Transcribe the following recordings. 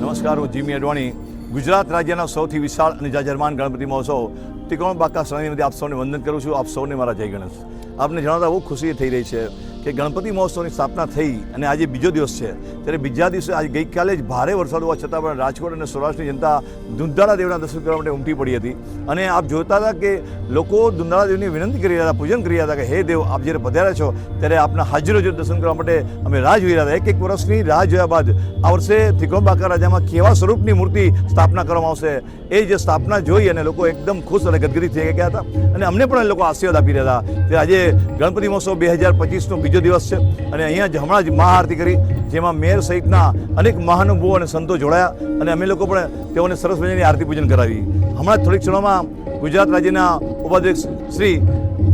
નમસ્કાર, હું જીમી અડવાણી. ગુજરાત રાજ્યના સૌથી વિશાળ અને જાજરમાન ગણપતિ મહોત્સવ ત્રિકોણ બાકા શ્રેણીમાંથી આપ સૌને વંદન કરું છું. આપ સૌને મારા જય ગણેશ. આપને જણાવતા બહુ ખુશી થઈ રહી છે. કે ગણપતિ મહોત્સવની સ્થાપના થઈ અને આજે બીજો દિવસ છે. ત્યારે બીજા દિવસે આજે ગઈકાલે જ ભારે વરસાદ હોવા છતાં પણ રાજકોટ અને સૌરાષ્ટ્રની જનતા દુંદાળા દેવના દર્શન કરવા માટે ઉમટી પડી હતી. અને આપ જોતા હતા કે લોકો દુંધાળા દેવની વિનંતી કરી રહ્યા હતા, પૂજન કરી રહ્યા હતા કે, હે દેવ, આપ જ્યારે પધાર્યા છો, ત્યારે આપના હાજરો જો દર્શન કરવા માટે અમે રાહ જોઈ રહ્યા હતા. એક એક વર્ષની રાહ જોયા બાદ આ વર્ષે ત્રિકોણબાકા રાજામાં કેવા સ્વરૂપની મૂર્તિ સ્થાપના કરવામાં આવશે, એ જે સ્થાપના જોઈ અને લોકો એકદમ ખુશ અને ગદગદિત થઈ ગયા હતા. અને અમને પણ એ લોકો આશીર્વાદ આપી રહ્યા હતા. કે આજે ગણપતિ મહોત્સવ બે હજાર પચીસનો બીજો દિવસ છે અને અહીંયા જ હમણાં જ મહાઆરતી કરી, જેમાં મેયર સહિતના અનેક મહાનુભવો અને સંતો જોડાયા અને અમે લોકો પણ તેઓને સરસ મજાની આરતી પૂજન કરાવી. હમણાં જ થોડીક ક્ષણોમાં ગુજરાત રાજ્યના ઉપાધ્યક્ષ શ્રી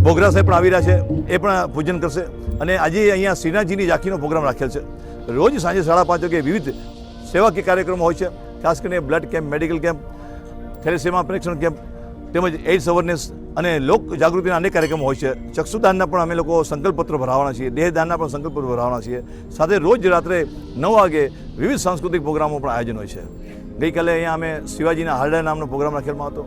બોગરા સાહેબ પણ આવી રહ્યા છે, એ પણ પૂજન કરશે અને આજે અહીંયા શ્રીનાથજીની ઝાંખીનો પ્રોગ્રામ રાખેલ છે. રોજ સાંજે સાડા પાંચ વાગે વિવિધ સેવાકીય કાર્યક્રમો હોય છે, ખાસ કરીને blood camp, medical camp, thalassemia પરીક્ષણ કેમ્પ તેમજ એઇડ્સ અવેરનેસ અને લોક જાગૃતિના અનેક કાર્યક્રમો હોય છે. ચક્ષુદાનના પણ અમે લોકો સંકલ્પપત્ર ભરાવાના છીએ. દેહદાનના પણ સંકલ્પપત્રો ભરાવાના છીએ. સાથે રોજ રાત્રે નવ વાગે વિવિધ સાંસ્કૃતિક પ્રોગ્રામો પણ આયોજન હોય છે. ગઈકાલે અહીંયા અમે શિવાજીના હારડા નામનો પ્રોગ્રામ રાખેલમાં હતો.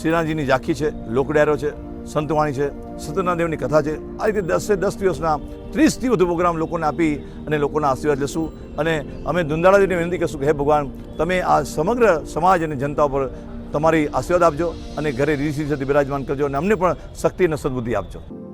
શ્રીનાથજીની ઝાંખી છે, લોકડાયરો છે, સંતવાણી છે સત્યનાદેવની દેવની કથા છે. આ રીતે દસે દસ દિવસના ત્રીસથી વધુ પ્રોગ્રામ લોકોને આપી અને લોકોના આશીર્વાદ લેશું. અને અમે દુંદાળાજીને વિનંતી કરશું કે, હે ભગવાન, તમે આ સમગ્ર સમાજ અને જનતા ઉપર તમારી આશીર્વાદ આપજો અને ઘરે રીસી સાથે બિરાજમાન કરજો અને અમને પણ શક્તિ અને સદબુદ્ધિ આપજો.